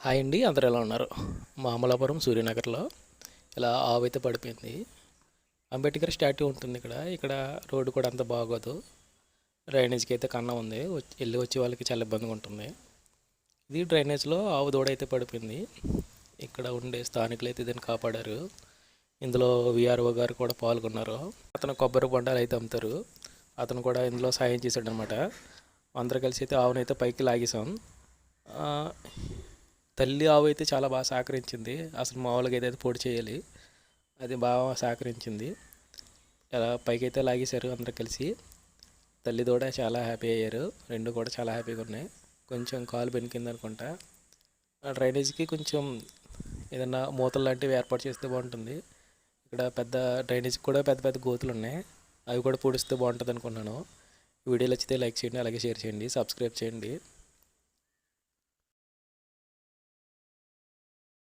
Hi అండి అందరు ఎలా ఉన్నారు? మామలాపురం సూర్యనగర్లో ఇలా ఆవు అయితే పడిపోయింది. అంబేద్కర్ స్టాట్యూ ఉంటుంది ఇక్కడ. ఇక్కడ రోడ్డు కూడా అంత బాగోదు. డ్రైనేజ్కి అయితే కన్నా ఉంది. వచ్చి- వెళ్ళి వచ్చే వాళ్ళకి చాలా ఇబ్బందిగా ఉంటుంది. ఇది డ్రైనేజ్లో ఆవు దూడ అయితే పడిపోయింది. ఇక్కడ ఉండే స్థానికులు అయితే దీన్ని కాపాడారు. ఇందులో విఆర్ఓ గారు కూడా పాల్గొన్నారు. అతను కొబ్బరి బొండాలు అయితే అమ్ముతారు. అతను కూడా ఇందులో సాయం చేశాడనమాట. అందరు కలిసి అయితే ఆవునైతే పైకి లాగేసాం తల్లి ఆవు అయితే చాలా బాగా సహకరించింది. అసలు మామూలుగా ఏదైతే పొడి చేయాలి. అది బాగా సహకరించింది. అలా పైకైతే లాగేశారు అందరు కలిసి. తల్లి కూడా చాలా హ్యాపీ అయ్యారు. రెండు కూడా చాలా హ్యాపీగా ఉన్నాయి. కొంచెం కాలు బెనికింది అనుకుంటా. ఆ డ్రైనేజ్కి కొంచెం ఏదన్నా మూతలు లాంటివి ఏర్పాటు చేస్తే బాగుంటుంది. ఇక్కడ పెద్ద డ్రైనేజ్కి కూడా పెద్ద పెద్ద గోతులు ఉన్నాయి. అవి కూడా పూడిస్తే బాగుంటుంది అనుకున్నాను. వీడియోలు వచ్చితే లైక్ చేయండి అలాగే షేర్ చేయండి సబ్స్క్రైబ్ చేయండి.